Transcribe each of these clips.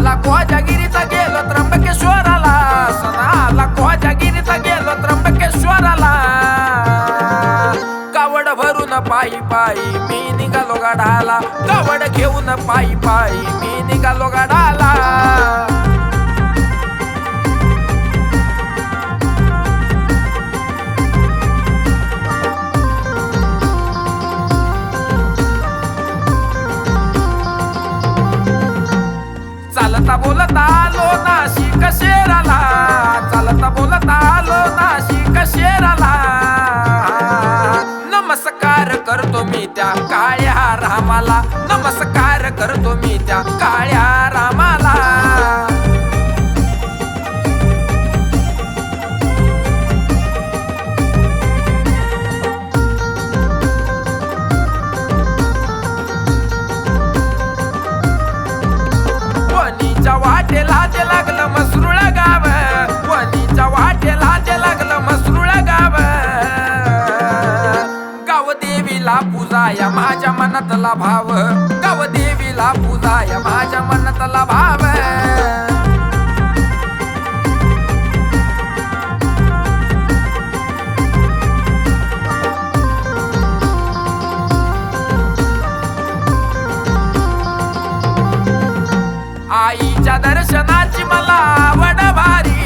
आला कोजागिरीचा गेलो त्र्यंबकेश्वराला सण आला कोजागिरीचा गेलो त्र्यंबकेश्वराला कावड भरून पायी पायी मी निघालो गाडाला कावड घेऊन पायी पायी मी निघालो गाडाला चालता बोलता आलो नाशिक शेराला चालता बोलता आलो नाशिक शेराला नमस्कार करतो मी त्या काळ्या रामाला. नमस्कार करतो मी त्या काळ्या रामाला. पूजाया माझ्या मनातला भाव. गाव देवीला पूजाया माझ्या मनातला भाव. आईच्या दर्शनाची मला आवड भारी.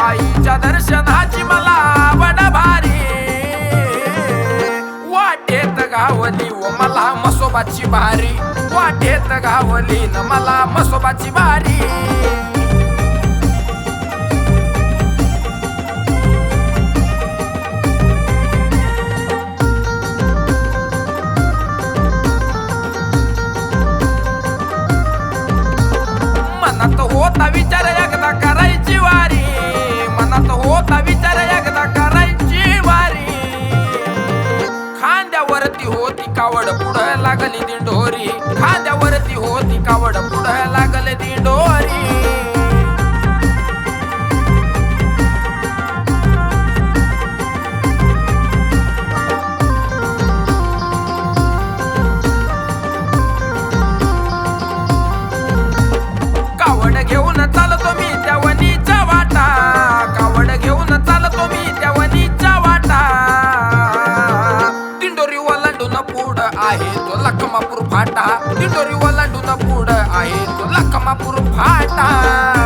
आईच्या दर्शनाची मला आवड भारी. गावली व मला मसोबाची भारी वाटेत गावली न मला मसोबाची भारी कावड पुढं लागली दिंडोरी. खांद्यावरती होती कावड पुढं लागले दिंडोरी. कमापूर फाटा दिंडोरी ओलांडून पुढं आहे. तुला कमापूर फाटा.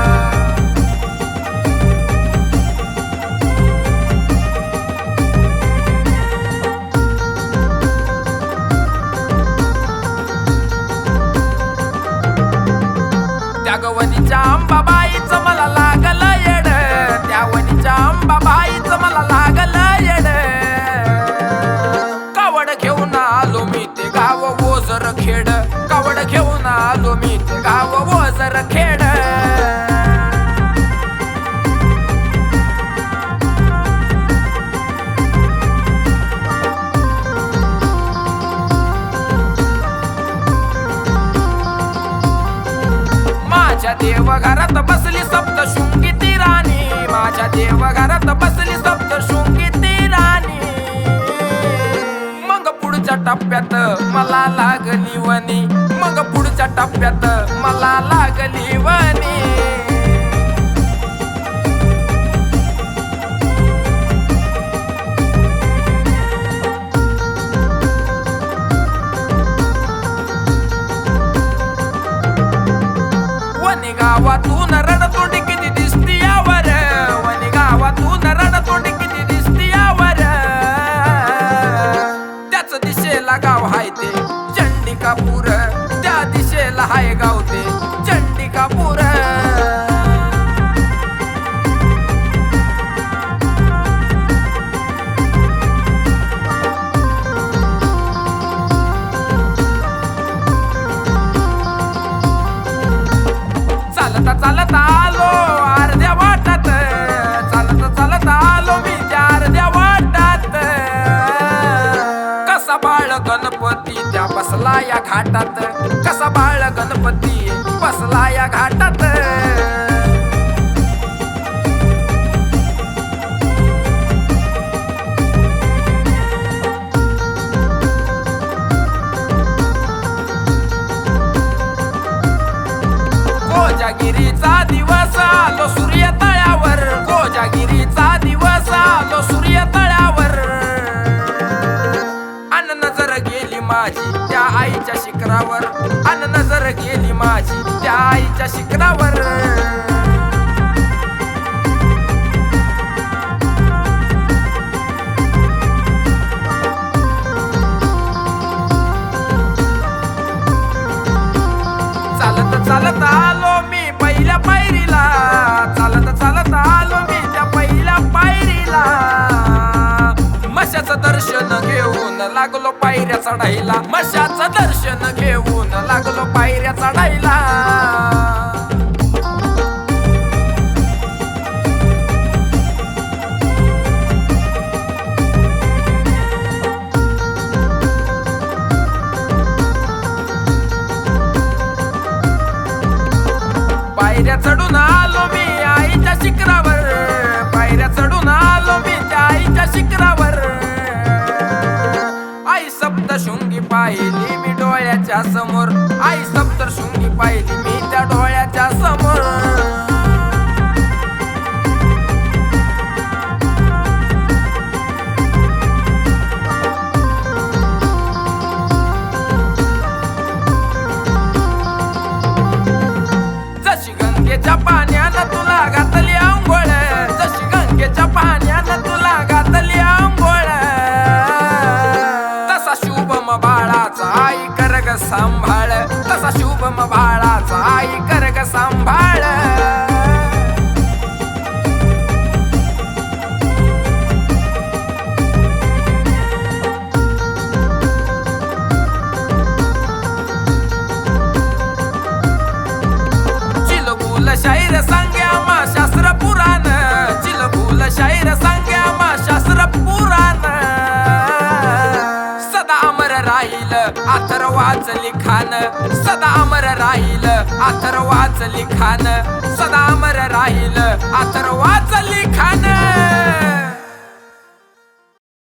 माझ्या देवघरात बसली सप्तशृंगी ती राणी. माझ्या देवघरात बसली सप्तशृंगी ती राणी. मग पुढच्या टप्प्यात मला लागली वनी मग पुढच्या टप्प्यात मला लागली वनी बसला घाटात. कसा बाळ गणपती बसला या घाटात. कोजागिरीचा दिवस आलो सूर्य आईच्या शिखरावर. अन नजर गेली माझी त्या आईच्या शिखरावर. चालत चालत आलो मी पहिल्या पायरीला. चालत चालत आलो मशाचं दर्शन घेऊन लागलो पायऱ्या चढायला. मशाचं दर्शन घेऊन लागलो पायऱ्या चढायला. पायऱ्या चढून आलो मी आईच्या शिखरावर. डोळ्याच्या समोर. आई सप्तशृंगी पाहिली मी त्या डोळ्याच्या समोर. जशी गंगेच्या पाण्यानं तुला घातली आंघोळ जशी गंगेच्या पाण्यानं तुला घातली आंघोळ. तसा शुभम बाळाचा आई ग सांभाळ. तसा शुभम बाळाचा आई कर ग सांभाळ. सदा राहील अथर्वाच लिखाण सदा अमर राहील अथर्वाच लिखाण सदा अमर राहील अथर्वाच लिखाण